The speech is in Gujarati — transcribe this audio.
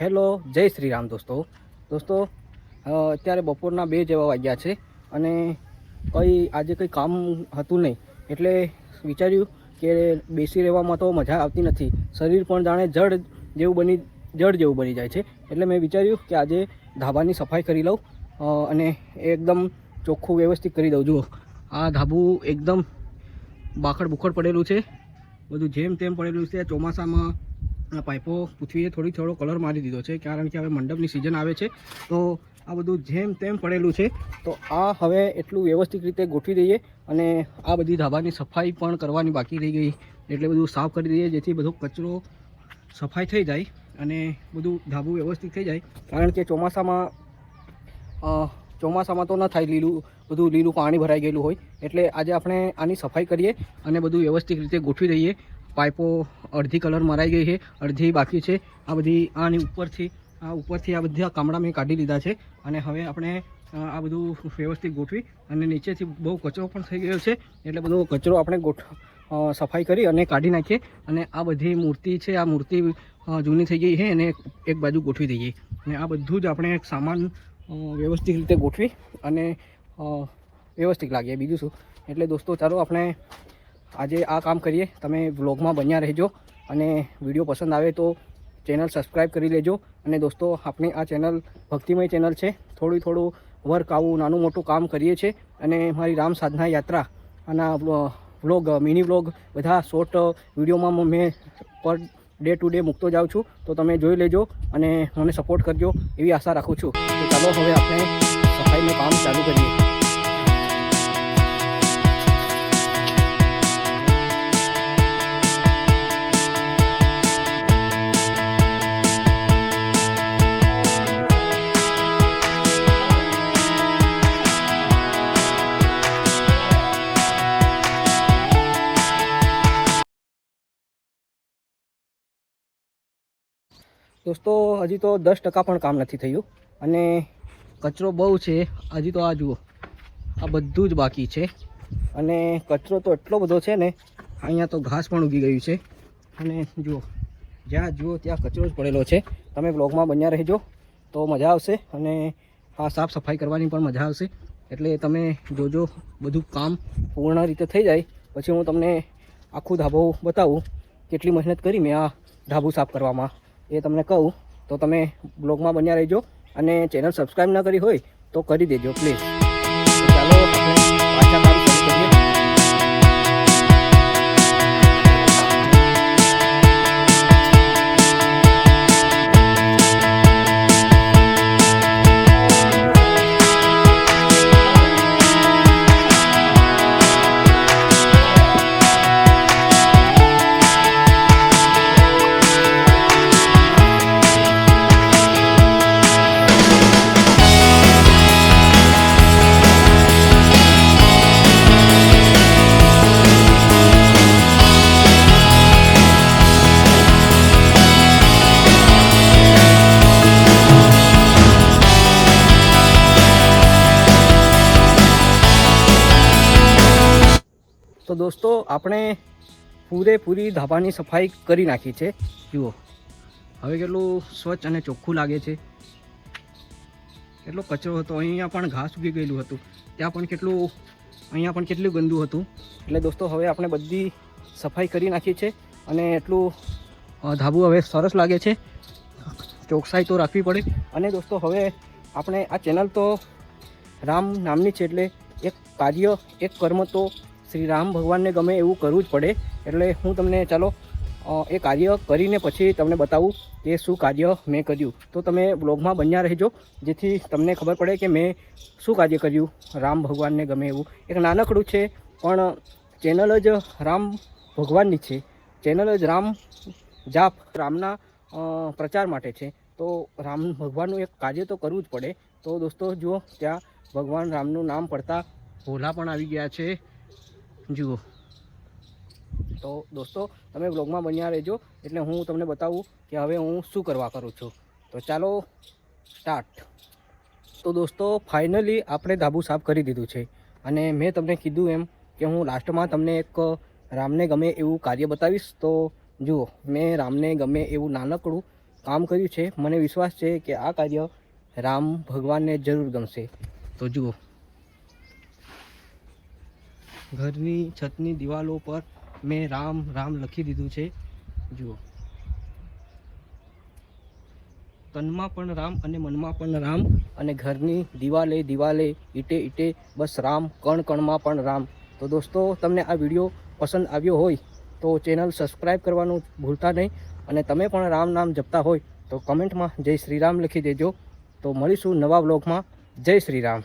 હેલો, જય શ્રી રામ દોસ્તો દોસ્તો અત્યારે બપોરના બે જેવા વાગ્યા છે અને કંઈ, આજે કંઈ કામ હતું નહીં. એટલે વિચાર્યું કે બેસી રહેવામાં તો મજા આવતી નથી. શરીર પણ જાણે જડ જેવું બની, જડ જેવું બની જાય છે. એટલે મેં વિચાર્યું કે આજે ધાબાની સફાઈ કરી લઉં અને એકદમ ચોખ્ખું વ્યવસ્થિત કરી દઉં. જુઓ, આ ધાબું એકદમ બાખડ બુખડ પડેલું છે. બધું જેમ તેમ પડેલું છે. ચોમાસામાં આ પાઇપો પૃથ્વીએ થોડી થોડો કલર મારી દીધો છે, કારણ કે હવે મંડપની સિઝન આવે છે. તો આ બધું જેમ તેમ પડેલું છે. તો આ હવે એટલું વ્યવસ્થિત રીતે ગોઠવી દઈએ અને આ બધી ધાબાની સફાઈ પણ કરવાની બાકી રહી ગઈ. એટલે બધું સાફ કરી દઈએ, જેથી બધો કચરો સફાઈ થઈ જાય અને બધું ધાબું વ્યવસ્થિત થઈ જાય. કારણ કે ચોમાસામાં ચોમાસામાં તો ન થાય લીલું, બધું લીલું પાણી ભરાઈ ગયેલું હોય. એટલે આજે આપણે આની સફાઈ કરીએ અને બધું વ્યવસ્થિત રીતે ગોઠવી દઈએ. પાઇપો અડધી કલર મરાઈ ગઈ છે, અડધી બાકી છે. આ બધી આની ઉપરથી, આ ઉપરથી આ બધા કામડા મેં કાઢી લીધા છે અને હવે આપણે આ બધું વ્યવસ્થિત ગોઠવી અને નીચેથી બહુ કચરો પણ થઈ ગયો છે. એટલે બધો કચરો આપણે ગોઠ સફાઈ કરી અને કાઢી નાખીએ અને આ બધી મૂર્તિ છે, આ મૂર્તિ જૂની થઈ ગઈ છે એને એક બાજુ ગોઠવી દઈએ. અને આ બધું જ આપણે સામાન વ્યવસ્થિત રીતે ગોઠવી અને વ્યવસ્થિત લાગીએ. બીજું શું? એટલે દોસ્તો, ચાલો આપણે આજે આ કામ કરીએ. તમે વ્લોગમાં બન્યા રહેજો અને વીડિયો પસંદ આવે તો ચેનલ સબસ્ક્રાઈબ કરી લેજો. અને દોસ્તો, આપણી આ ચેનલ ભક્તિમય ચેનલ છે. થોડું થોડું વર્ક આવું નાનું મોટું કામ કરીએ છીએ. અને મારી રામ સાધના યાત્રા આના વ્લોગ, મિની વ્લોગ બધા શોર્ટ વિડીયોમાં મેં પર ડે ટુ ડે મૂકતો જાઉં છું. તો તમે જોઈ લેજો અને મને સપોર્ટ કરજો. એવી આશા રાખું છું. તો ચાલો હવે આપણે સફાઈનું કામ ચાલુ કરીએ. દોસ્તો, હજી તો દસ ટકા પણ કામ નથી થયું. અને કચરો બહુ છે, હજી તો આ જુઓ, આ બધું જ બાકી છે. અને કચરો તો એટલો બધો છે ને, અહીંયા તો ઘાસ પણ ઉગી ગયું છે. અને જુઓ, જ્યાં જુઓ ત્યાં કચરો જ પડેલો છે. તમે બ્લોગમાં બન્યા રહેજો, તો મજા આવશે. અને આ સાફ સફાઈ કરવાની પણ મજા આવશે. એટલે તમે જોજો, બધું કામ પૂર્ણ રીતે થઈ જાય. પછી હું તમને આખું ધાબો બતાવું, કેટલી મહેનત કરી મેં આ ધાબુ સાફ કરવામાં. એ તમને કહું, તો તમે બ્લોગમાં બન્યા રહેજો અને ચેનલ સબસ્ક્રાઈબ ના કરી હોય તો કરી દેજો પ્લીઝ ચાલો તો દોસ્તો, આપણે પૂરેપૂરી ધાબાની સફાઈ કરી નાખી છે. જુઓ, હવે કેટલું સ્વચ્છ અને ચોખ્ખું લાગે છે. કેટલો કચરો હતો, અહીંયા પણ ઘાસ ઉગી ગયેલું હતું. ત્યાં પણ કેટલું, અહીંયા પણ કેટલું ગંદુ હતું. એટલે દોસ્તો, હવે આપણે બધી સફાઈ કરી નાખી છે અને એટલું ધાબું હવે સરસ લાગે છે. ચોકસાઈ તો રાખવી પડે. અને દોસ્તો, હવે આપણે આ ચેનલ તો રામ નામની છે એટલે એક કાર્ય, એક કર્મ તો શ્રી રામ ભગવાનને ગમે એવું કરવું જ પડે. એટલે હું તમને ચાલો એ કાર્ય કરીને પછી તમને બતાવું કે શું કાર્ય મેં કર્યું. તો તમે બ્લોગમાં બન્યા રહેજો, જેથી તમને ખબર પડે કે મેં શું કાર્ય કર્યું, રામ ભગવાનને ગમે એવું. એક નાનકડું છે, પણ ચેનલ જ રામ ભગવાનની છે. ચેનલ જ રામ જાપ રામના પ્રચાર માટે છે. તો રામ ભગવાનનું એક કાર્ય તો કરવું જ પડે. તો દોસ્તો, જુઓ, ત્યાં ભગવાન રામનું નામ પડતા ભોલા પણ આવી ગયા છે. જુઓ તો દોસ્તો, તમે બ્લોગમાં બન્યા રહેજો. એટલે હું તમને બતાવું કે હવે હું શું કરવા કરું છું. તો ચાલો સ્ટાર્ટ તો દોસ્તો ફાઇનલી આપણે ધાબુ સાફ કરી દીધું છે. અને મેં તમને કીધું એમ કે હું લાસ્ટમાં તમને એક રામને ગમે એવું કાર્ય બતાવીશ. તો જુઓ, મેં રામને ગમે એવું નાનકડું કામ કર્યું છે. મને વિશ્વાસ છે કે આ કાર્ય રામ ભગવાનને જરૂર ગમશે. તો જુઓ. ઘરની છતની દિવાલો પર મેં રામ રામ લખી દીધું છે. જુઓ. તનમાં પણ રામ અને મનમાં પણ રામ અને ઘરની દિવાલે દિવાલે, ઈટે ઈટે, બસ રામ, કણ, કણમાં પણ રામ. તો દોસ્તો, તમને આ વીડિયો પસંદ આવ્યો હોય તો ચેનલ સબસ્ક્રાઈબ કરવાનું ભૂલતા નહીં અને તમે પણ રામ નામ જપતા હોય તો કમેન્ટમાં જય શ્રી રામ લખી દેજો. તો મળીશું નવા બ્લોગમાં જય શ્રી રામ.